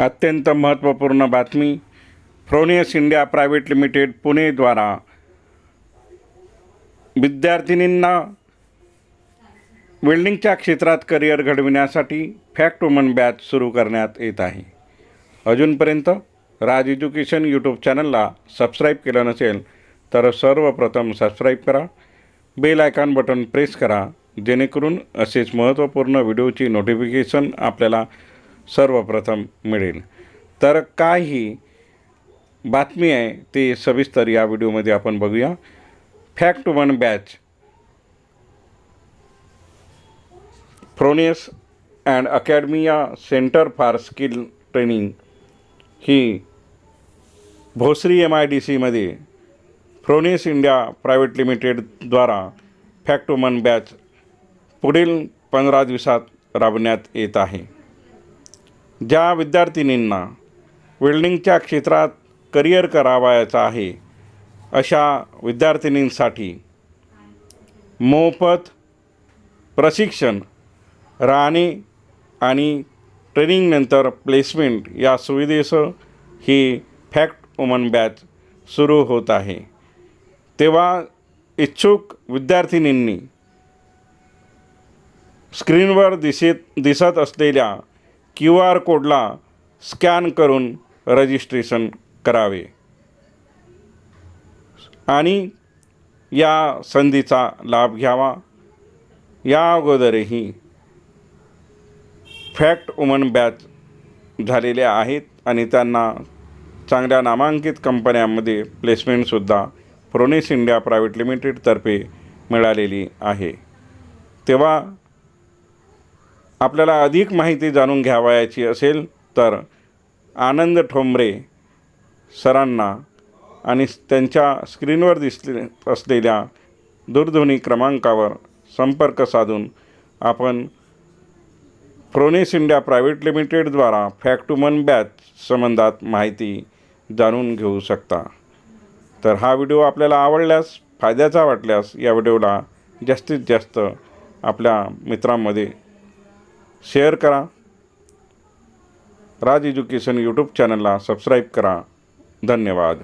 अत्यंत महत्त्वपूर्ण बातमी. फ्रोनियस इंडिया प्रायव्हेट लिमिटेड पुणेद्वारा विद्यार्थिनींना वेल्डिंगच्या क्षेत्रात करिअर घडविण्यासाठी फॅक्ट वुमन बॅच सुरू करण्यात येत आहे. अजूनपर्यंत राज एज्युकेशन यूट्यूब चॅनलला सबस्क्राईब केलं नसेल तर सर्वप्रथम सबस्क्राईब करा. बेल आयकॉन बटन प्रेस करा जेणेकरून असेच महत्त्वपूर्ण व्हिडिओची नोटिफिकेशन आपल्याला सर्वप्रथम मिळेल. तर काय ही बातमी आहे ते सविस्तर या व्हिडिओमध्ये आपण बघूया. FACT one batch. Fronius and academia centre for skill training. He Bhosari M I D सीमध्ये फ्रोनियस इंडिया प्रायव्हेट लिमिटेडद्वारा फॅक्ट वुमन बॅच पुढील पंधरा दिवसात राबवण्यात येत आहे. ज्या विद्यार्थिनींना वेल्डिंगच्या क्षेत्रात करिअर करावायचं आहे अशा विद्यार्थिनींसाठी मोफत प्रशिक्षण राहणे आणि ट्रेनिंगनंतर प्लेसमेंट या सुविधेसह ही फॅक्ट वुमन बॅच सुरू होत आहे. तेव्हा इच्छुक विद्यार्थिनींनी स्क्रीनवर दिसत दिसत असलेल्या क्यू आर कोडला स्कॅन करून रजिस्ट्रेशन करावे. आणि या संधीचा लाभ घ्यावा. या अगोदरही फॅक्ट वुमन बॅच झालेल्या आहेत आणि त्यांना चांगल्या नामांकित कंपन्यांमध्ये प्लेसमेंटसुद्धा प्रोनेस इंडिया प्रायव्हेट लिमिटेडतर्फे मिळालेली आहे. तेव्हा आपल्याला अधिक माहिती जाणून घ्यावयाची असेल तर आनंद ठोंबरे सरांना आणि त्यांच्या स्क्रीनवर दिसले असलेल्या दूरध्वनी क्रमांकावर संपर्क साधून आपण फ्रोनेस इंडिया प्रायव्हेट लिमिटेडद्वारा फॅक्टुमन बॅच संबंधात माहिती जाणून घेऊ शकता. तर हा व्हिडिओ आपल्याला आवडल्यास फायद्याचा वाटल्यास या व्हिडिओला जास्तीत जास्त आपल्या मित्रांमध्ये शेअर करा. राज एज्युकेशन यूट्यूब चॅनलला सबस्क्राईब करा. धन्यवाद.